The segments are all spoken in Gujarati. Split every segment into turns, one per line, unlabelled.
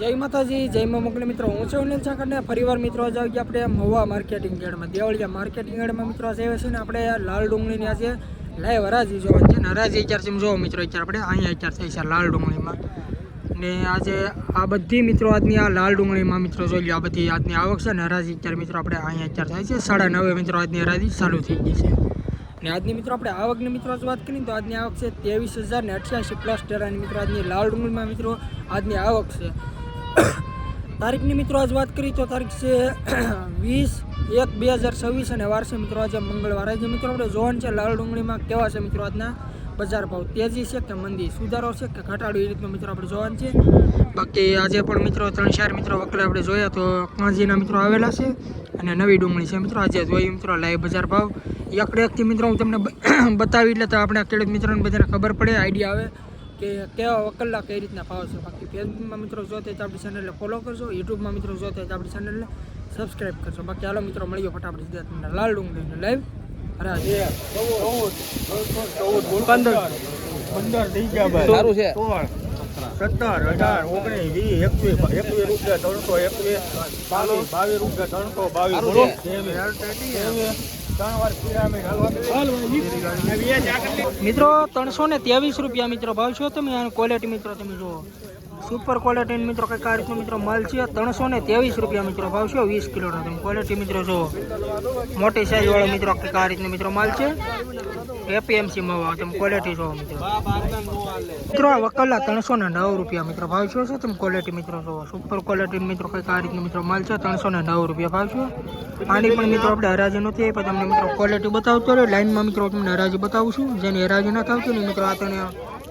જય માતાજી, જય માં મોકલે મિત્રો. હું છું અનિલ સાકરને ફરીવાર મિત્રો, આજે આવી ગયા આપણે મહુવા માર્કેટિંગ યાર્ડમાં દેવળિયા માર્કેટિંગ યાર્ડમાં મિત્રો, આજે આવ્યા છે ને આપણે લાલ ડુંગળીની આજે લાઈવ હરાજી જોવા છે. ને હરાજી અત્યાર છે જોવો મિત્રો, અત્યારે આપણે અહીંયા ચાર થાય છે લાલ ડુંગળીમાં. ને આજે આ બધી મિત્રો આજની આ લાલ ડુંગળીમાં મિત્રો જોઈ લો આ બધી આજની આવક છે ને હરાજી અત્યારે મિત્રો આપણે અહીંયા અત્યારે થાય છે. સાડા નવે મિત્રો આજની હરાજી ચાલુ થઈ ગઈ છે. ને આજની મિત્રો આપણે આવકની મિત્રો, જ વાત કરીએ તો આજની આવક છે ત્રેવીસ હજાર ને અઠ્યાસી પ્લસ ટેરાની મિત્રો આજની લાલ ડુંગળીમાં મિત્રો આજની આવક છે. તારીખની મિત્રો આજ વાત કરીએ તો તારીખ છે વીસ એક બે હજાર છવ્વીસ અને વાર મિત્રો આજે મંગળવાર. આજે મિત્રો આપણે જોવાનું છે લાલ ડુંગળીમાં કેવા છે મિત્રો આજના બજાર ભાવ. તેજી છે કે મંદી? સુધારો છે કે ઘટાડો? એ રીતનું મિત્રો આપણે જોવાનું છે. બાકી આજે પણ મિત્રો ત્રણ ચાર મિત્રો વકલે આપણે જોયા તો કાંજીના મિત્રો આવેલા છે અને નવી ડુંગળી છે મિત્રો. આજે જોઈએ મિત્રો લાઈવ બજાર ભાવ. એકડે એકથી મિત્રો હું તમને બતાવી એટલે તો આપણે ખેડૂત મિત્રોને બધાને ખબર પડે, આઈડિયા આવે. કે કેવા કલાક કઈ રીતના ભાવ છે? બાકી ફેસબુકમાં મિત્રો જોતે તો આપણી ચેનલને ફોલો કરજો. યુટ્યુબમાં મિત્રો જોતે તો આપણી ચેનલને સબસ્ક્રાઈબ કરજો. બાકી હાલો મિત્રો મળીએ ફટાફટ સીધા તમને લાલ ડુંગળીને લાઈવ
પંદર. પંદર થઈ ગયા ભાઈ.
સારું છે.
સત્તર અઢાર ઓગણીસ વીસ એકવીસ એકવીસ રૂપિયા ત્રણસો એકવીસ બાવીસ બાવીસ રૂપિયા ત્રણસો બાવીસ.
મિત્રો ત્રણસો ને ત્રેવીસ રૂપિયા મિત્રો ભાવ છો. તમે ક્વોલિટી મિત્રો તમે જુઓ. સુપર ક્વોલિટી મિત્રો કંઈક આ રીતનો મિત્રો માલ છે. ત્રણસો ને ત્રેવીસ રૂપિયા મિત્રો ભાવ છે. વીસ કિલોનો તમે ક્વોલિટી મિત્રો જો મોટી સાઈઝ વાળો મિત્રો કંઈક આ રીતનો મિત્રો માલ છે. એપીએમસી માં તમે ક્વોલિટી જોવો મિત્રો. મિત્રો આ વકલા ત્રણસો ને નવ રૂપિયા મિત્રો ભાવ છો. તમે ક્વોલિટી મિત્રો જોવો સુપર ક્વોલિટી મિત્રો કંઈક આ રીતનો મિત્રો માલ છે. ત્રણસો ને નવ રૂપિયા ભાવ છે. આની પણ મિત્રો આપણે હરાજી નથી પણ તમને મિત્રો ક્વોલિટી બતાવતો રહે લાઈનમાં મિત્રો તમને હરાજી બતાવું છું. જેની હરાજી નથી આવતી ને મિત્રો આ તને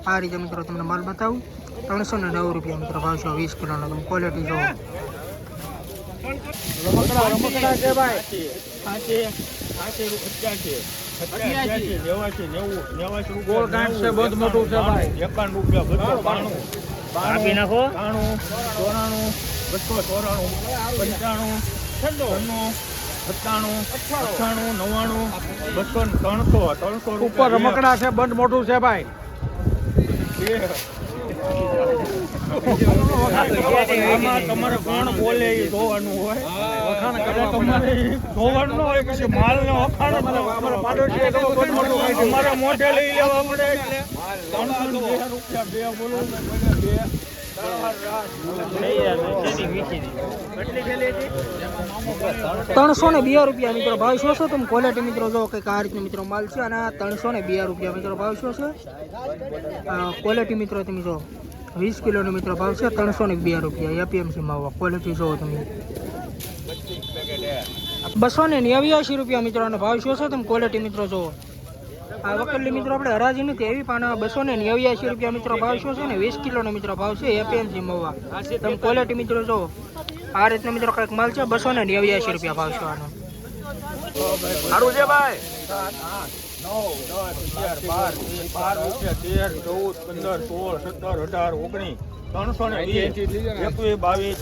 આ રીતે મિત્રો તમને માલ બતાવું. ત્રણસો ને નવ રૂપિયા મિત્રો ભાવ છે વીસ કિલોનો તમે ક્વોલિટી જોવો
ઉપર રમકડા છે બંધ મોટું છે ભાઈ
તમારે કોણ બોલે એ જોવાનું હોય વખાણ કરે તમારે જોવાનું ન હોય પછી માલ ને વખાણ. અમારે મોઢે લઈ લેવા પડે ત્રણસો બે રૂપિયા બે બોલો બે
ત્રણસો ને બે રૂપિયા મિત્રો ભાવ શું છે? તમે ક્વોલિટી મિત્રો જો કે આ રીતનો મિત્રો માલ છે અને ત્રણસો ને બે રૂપિયા મિત્રો ભાવ શું છે? ક્વોલિટી મિત્રો તમે જો, વીસ કિલોનો મિત્રો ભાવ છે ત્રણસો ને બે રૂપિયા. એપીએમસી માં ક્વોલિટી જોવો તમે. બસો ને નેવ્યાસી રૂપિયા મિત્રોનો ભાવ શું છે? તમે ક્વોલિટી મિત્રો જોવો. આ વકલની મિત્રો, આપણે હરાજી નથી એવી પણ બસો ને નેવ્યાસી રૂપિયા મિત્રો ભાવ શું છે ને? વીસ કિલોનો મિત્રો ભાવ છે, એપીએમસી મવા તમે ક્વોલિટી મિત્રો જો આ રીતનો મિત્રો કંઈક માલ છે, બસો ને નેવ્યાસી રૂપિયા ભાવ છે આનો.
સારું છે ભાઈ?
રૂપિયા ચૌદ, પંદર સત્તર, અઢાર ઓગણીસ ત્રણસો બાવીસ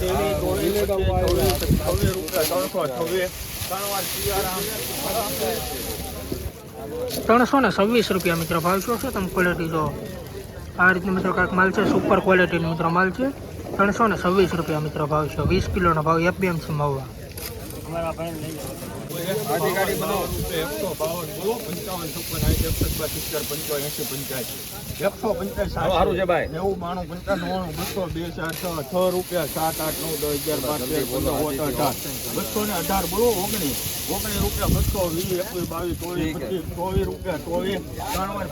ત્રણસો છવ્વીસ
ત્રણસો ને છવ્વીસ રૂપિયા મિત્રો ભાવ શું છે. તમે ક્વોલિટી જો આ રીતનો મિત્રો કાંઈક માલ છે સુપર ક્વોલિટીનો મિત્રો માલ છે. ત્રણસો ને છવ્વીસ રૂપિયા મિત્રો ભાવ છે. વીસ કિલોનો ભાવ એપીએમસી મવા
ગાડી બનાવો એકસો બાવન બોલો પંચાવન છપ્પન આઠ એકસઠ સિત્તેર પંચાવન એસી પંચ્યાસી. એકસો પંચાસી
સારું છે ભાઈ.
નેવું બાણું પંચાવન નવ્વાણું બસો બે ચાર છ છ રૂપિયા સાત આઠ નવ દસ અગિયાર બાર તેર પંદર સોળ અઢાર. બસો ને અઢાર બોલો ઓગણીસ. ઓગણીસ રૂપિયા બસો વીસ એકવીસ બાવીસ ચોવીસ પચીસ ચોવીસ રૂપિયા ચોવીસ. ત્રણ વાર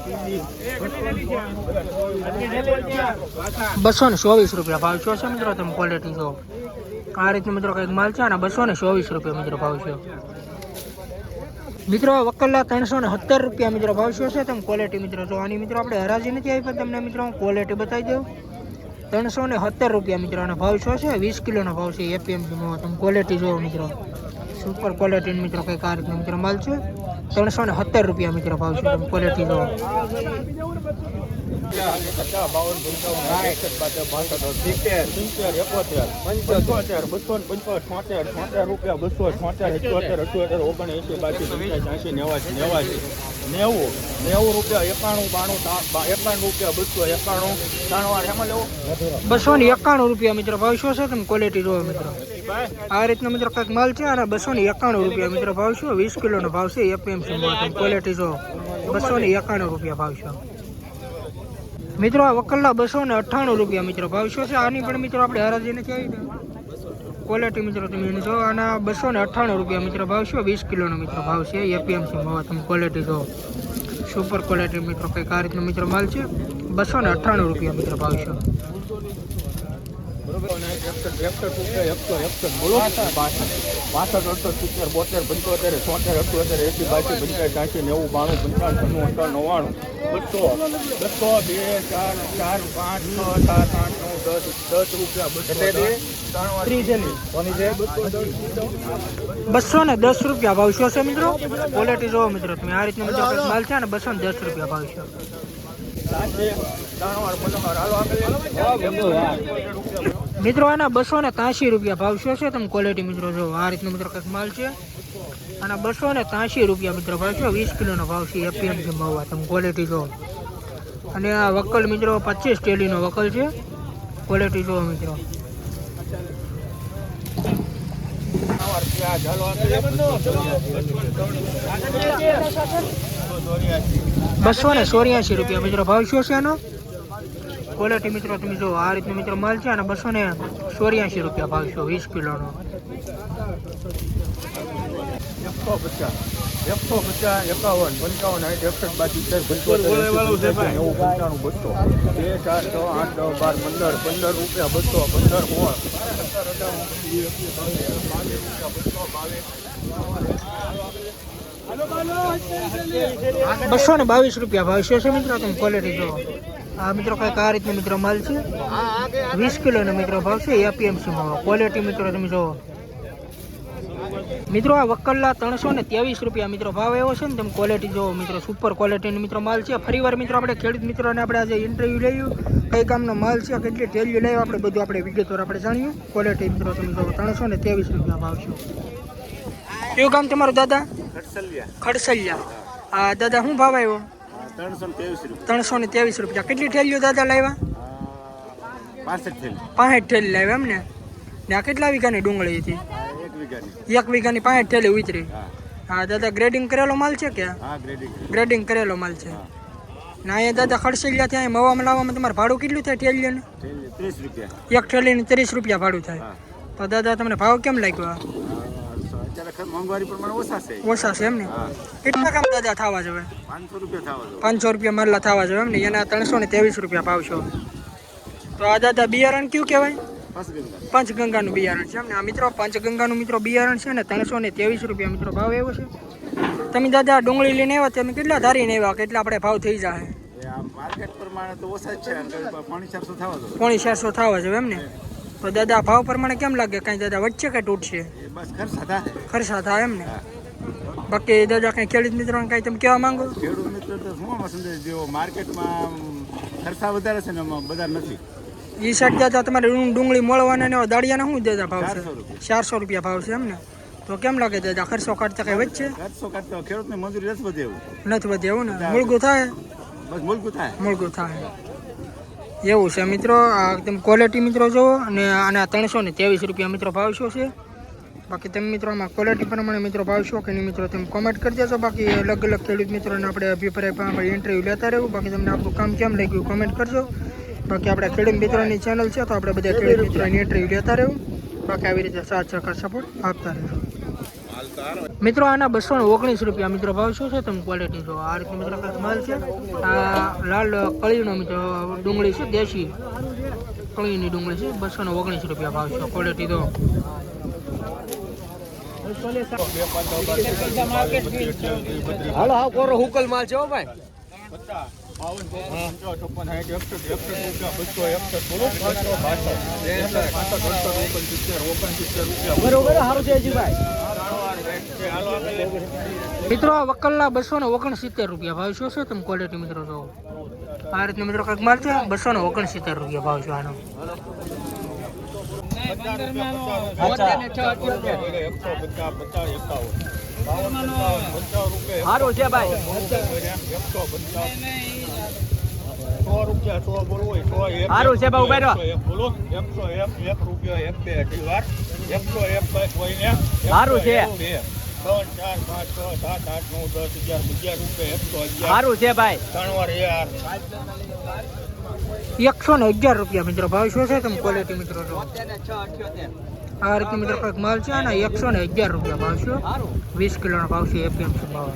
બસો ને ચોવીસ રૂપિયા
ને ભાવ છો છે મિત્રો તમે ક્વોલિટી જો આ રીતે મિત્રો કંઈક માલ છે અને બસો ને ચોવીસ રૂપિયા મિત્રો ભાવ છે મિત્રો વકલના ત્રણસો ને સત્તર રૂપિયા મિત્રો ભાવ શું છે? તમે ક્વોલિટી મિત્રો જો આની મિત્રો આપણે હરાજી નથી આવી, પણ તમને મિત્રો હું ક્વોલિટી બતાવી દઉં. ત્રણસો ને સત્તર રૂપિયા મિત્રો અને ભાવ શું છે? વીસ કિલોનો ભાવ છે એપીએમ તમે ક્વોલિટી જોવો મિત્રો. સુપર ક્વોલિટી મિત્રો કંઈક કાર મિત્રો માલ છે. ત્રણસો ને સત્તર રૂપિયા મિત્રો ભાવ છે ક્વોલિટી
ને. નેવું નેવું રૂપિયા એકાણું બાણું એકાણું રૂપિયા બસો એકાણું ત્રણ એમાં લેવું
બસો ને એકાણું રૂપિયા મિત્રો ભાવ શું છે તમે ક્વોલિટી જોવો મિત્રો. આ રીતનો મિત્રો કંઈક માલ છે અને બસો ને એકાણું રૂપિયા મિત્રો ભાવ છે. વીસ કિલોનો ભાવ છે. એપીએમસી તમે ક્વોલિટી જો બસો ને એકાણું રૂપિયા ભાવ છે. મિત્રો, આ વકલના બસો ને અઠ્ઠાણું રૂપિયા મિત્રો ભાવ છે. આની પણ મિત્રો આપણે હરાજીને કેવી ક્વોલિટી મિત્રો તમે એને જો. આના બસો ને અઠ્ઠાણું રૂપિયા મિત્રો ભાવ શું વીસ કિલોનો મિત્રો ભાવ છે. એપીએમસી ભાવ તમે ક્વોલિટી જો. સુપર ક્વોલિટી મિત્રો કંઈક આ રીતનો મિત્રો માલ છે. બસો ને અઠ્ઠાણું રૂપિયા મિત્રો ભાવ છે.
બરોબર અને એકસઠ એકસઠ રૂપિયા એકસો એકસઠ બોલો બાસઠ બાસઠ અડસઠ સિત્તેર બોતેર પંચોતેર છોતેર અઠ્યોતેર એસી બાસી પંચાયત એસી નેવું બાણું પંચાવન છન્નું અઠાવન નવ્વાણું બસો બસો બે ચાર ચાર પાંચ છ સાત આઠ નવ દસ દસ રૂપિયા બસો
બસો ને દસ રૂપિયા ભાવ શું છે મિત્રો ક્વોલિટી જોવો મિત્રો તમે આ રીતનો મિત્રો કંઈક માલ છે ને બસો ને દસ રૂપિયા ભાવ છે મિત્રો, આના બસો ને ત્યાંસી રૂપિયા ભાવ શું છે તમે ક્વોલિટી મિત્રો જો આ રીતનો મિત્રો કંઈક માલ છે. આના બસો ને ત્યાંસી રૂપિયા મિત્રો ભાવ છે. વીસ કિલોનો ભાવ છે. એપીએમસી આ. તમે ક્વોલિટી જો અને આ વકલ મિત્રો પચીસ ટેલીનો વકલ છે. ક્વોલિટી જોવો મિત્રો. બસો ને ચોર્યાસી રૂપિયા મિત્રો ભાવ શું છે આનો? ક્વોલિટી મિત્રો તમે જો આ રીતનો મિત્રો માલ છે અને બસો ને ચોર્યાસી રૂપિયા ભાવ છે વીસ કિલોનો.
એકસો પચાસ એકસો પચાસ એકાવન પંચાવન સાઠ એકસઠ બાસી નેવું પંચાણું બે ચાર છ આઠ બાર પંદર પંદર રૂપિયા બસો પંદર સોળ સત્તર રૂપિયા બસો બાવીસ
બસો ને બાવીસ રૂપિયા ભાવ છે મિત્રો તમે ક્વોલિટી જો. આ મિત્રો કંઈક આ રીતનો મિત્રો માલ છે. વીસ કિલોનો મિત્રો ભાવ છે એપીએમસી માં. ક્વોલિટી મિત્રો તમે જુઓ. મિત્રો આ વકલના ત્રણસો ને ત્રેવીસ રૂપિયા મિત્રો ભાવ એવો છે ને તમે ક્વોલિટી જોવો મિત્રો સુપર ક્વોલિટીનો મિત્રો માલ છે. ફરીવાર મિત્રો આપણે ખેડૂત મિત્રોને આપણે આજે ઇન્ટરવ્યૂ લઈએ કઈ કામનો માલ છે કેટલી ટેલ્યુ લઈએ આપણે બધું આપણે વિગતવાર આપણે જાણીએ. ક્વોલિટી મિત્રો તમે જોવો ત્રણસો ને ત્રેવીસ રૂપિયા ભાવ છે. કયું કામ તમારું દાદા? ખડસલિયા. આ દાદા શું ભાવ આવ્યો?
ત્રણસો
ને ત્રેવીસ રૂપિયા. કેટલી થેલીઓ દાદા લાવ્યા?
પાસઠ
ઠેલી લાવ્યા એમ ને ને આ કેટલા વીઘાની ડુંગળી હતી?
એક વીઘાની.
એક થેલી ઉતરી.
હા.
દાદા ગ્રેડિંગ કરેલો માલ છે કે?
ગ્રેડિંગ
કરેલો. માલ છે. ને અહીંયા દાદા ખડસલિયા ત્યાં મવામાં લાવવામાં તમારે ભાડું કેટલું થાય ઠેલીઓને
ત્રીસ રૂપિયા.
એક ઠેલીને ત્રીસ રૂપિયા ભાડું થાય. તો દાદા તમને ભાવ કેમ લાગ્યો?
મોંઘવારી પ્રમાણે ઓછા છે.
ઓછા છે એમ ને? કેટલા કામ દાદા થવા જવે?
પાંચસો રૂપિયા થવા દો
પાંચસો રૂપિયા મારલા થવા જવે એમ ને? એના ત્રણસો ને ત્રેવીસ રૂપિયા ભાવ છો તો આ દાદા બિયારણ કયું કહેવાય? પંચગંગાનું બિયારણ છે એમ ને? આ મિત્રો પંચગંગાનું મિત્રો બિયારણ છે ને ત્રણસો ને ત્રેવીસ રૂપિયા મિત્રો ભાવ એવો છે. તમે દાદા ડુંગળી લઈને આવ્યા તમે કેટલા ધારીને આવ્યા? કેટલા આપણે ભાવ થઈ જાય
પોણી ચારસો થવા
જોઈએ એમ ને? તો દાદા ભાવ પ્રમાણે કેમ લાગે? કાંઈ દાદા વચ્ચે કે તૂટશે
ખર્ચ
થાય એમ ને? બાકી દાદા કંઈ ખેડૂત મિત્રોને કાંઈ તમે કહેવા માંગો?
ખેડૂત મિત્ર તો શું આમાં જેવો માર્કેટમાં ખર્ચા વધારે છે ને બધા નથી.
એ સાઈડ દાદા તમારે ડુંગ- ડુંગળી મળવાના ને દાળિયાના શું દાદા ભાવ છે?
400 રૂપિયા.
ચારસો રૂપિયા ભાવ છે એમ ને? તો કેમ લાગે દાદા? ખર્ચો કાઢતા કઈ વચ્ચે?
ખર્ચો કાઢતા ખેડૂતની મજૂરી નથી વધે એવું.
નથી વધે એવું ને? મૂળગું થાય?
બસ મૂળગું થાય.
મૂળગું થાય. એવું છે મિત્રો આ તમે ક્વોલિટી મિત્રો જુઓ અને આના ત્રણસો ને ત્રેવીસ રૂપિયા મિત્રો ભાવ શું છે? બાકી તમે મિત્રો આમાં ક્વોલિટી પ્રમાણે મિત્રો ભાવ શું કે નહીં મિત્રો તમે કોમેન્ટ કરી દેજો. બાકી અલગ અલગ ખેડૂત મિત્રોને આપણે અભિપ્રાય પણ આપણે ઇન્ટરવ્યૂ લેતા રહેવું. બાકી તમને આપણું કામ કેમ લાગ્યું કોમેન્ટ કરજો. બાકી આપણે ખેડૂત મિત્રોની ચેનલ છે તો આપણે બધા ખેડૂત મિત્રોની ઇન્ટરવ્યૂ લેતા રહેવું. બાકી આવી રીતે સાથ સહકાર સપોર્ટ આપતા રહેજો. મિત્રો, આના બસો ઓગણીસ રૂપિયા મિત્રો ભાવ શું છે? તમે ક્વોલિટી જો આ રીતે મિત્રો માલ છે. આ લાલ કળીનો મિત્રો ડુંગળી છે, દેશી. કળીની ડુંગળી છે. બસો ને ઓગણીસ રૂપિયા ભાવ છે. ક્વોલિટી તો.
હાલો હા કોરો હુકલ માલ છે ભાઈ. બરોબર સારું છે હજી ભાઈ.
મિત્રો આ વકલના બસો ને ઓગણસિત્તેર રૂપિયા ભાવ શું છે? તમે ક્વોલિટી મિત્રો જોવો આ રીતનો મિત્રો કંઈક માલ છે? બસો ને ઓગણસિત્તેર રૂપિયા ભાવ છે આનો.
સારું છે ભાઈ. સારું છે ભાઈ, ઊભા
એકસો એક રૂપિયો એક બે અઢી વાર એકસો એક પાંચ હોય ને
સારું છે.
બે. ત્રણ ચાર પાંચ છ સાત આઠ નવ દસ અગિયાર અગિયાર રૂપિયા એકસો અગિયાર.
સારું છે ભાઈ.
ત્રણ વાર યાર.
એકસો ને અગિયાર રૂપિયા મિત્રો ભાવ શું છે તમે ક્વોલિટી મિત્રો જો. આ રીતે મિત્રો કંઈક માલ છે અને એકસો ને અગિયાર રૂપિયા ભાવ છે. વીસ કિલોનો ભાવ છે એપીએમસી ભાવ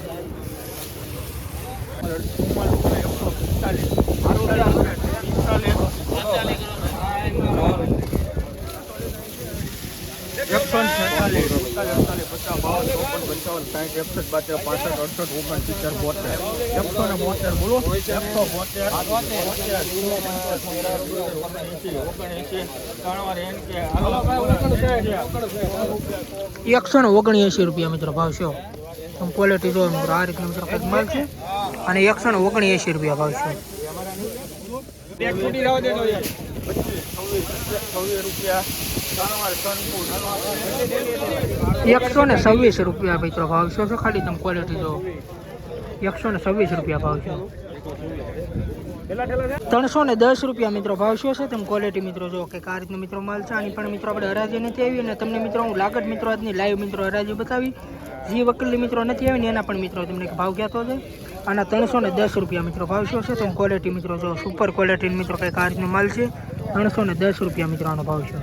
એકસો ને છેતાલીસ અડતાલીસ પચાસ બાવન ચોપન પંચાવન સાઠ એકસઠ બાતેર પાસઠ અડસઠ ઓગણસિત્તેર બોતેર. એકસો ને બોતેર બોલો. એકસો બોતેર
એકસો ને ઓગણએંસી રૂપિયા મિત્રો ભાવ છે. તમે ક્વોલિટી જો મિત્રો આ રીતનો મિત્રો કંઈક માલ છે. અને એકસો ને ઓગણએંસી રૂપિયા ભાવ છે.
રૂપિયા.
એકસો ને છવ્વીસ રૂપિયા મિત્રો ભાવ છે. ખાલી તમે ક્વોલિટી જો એકસો ને છવ્વીસ રૂપિયા ભાવ છે. ત્રણસો ને દસ રૂપિયા મિત્રો ભાવ શું છે? તમે ક્વોલિટી મિત્રો જો કે આ રીતનો મિત્રો માલ છે. આની પણ મિત્રો આપણે હરાજી નથી આવી અને તમને મિત્રો હું લાગત મિત્રો આજની લાઈવ મિત્રો હરાજી બતાવી. જે વકીલની મિત્રો નથી આવી એના પણ મિત્રો તમને ભાવ કહેતો છે આના ત્રણસો ને દસ રૂપિયા મિત્રો ભાવ શું છે? તમે ક્વોલિટી મિત્રો જો સુપર ક્વોલિટી મિત્રો કંઈક આ રીતનો માલ છે. ત્રણસો ને દસ રૂપિયા મિત્રો આનો ભાવ છે.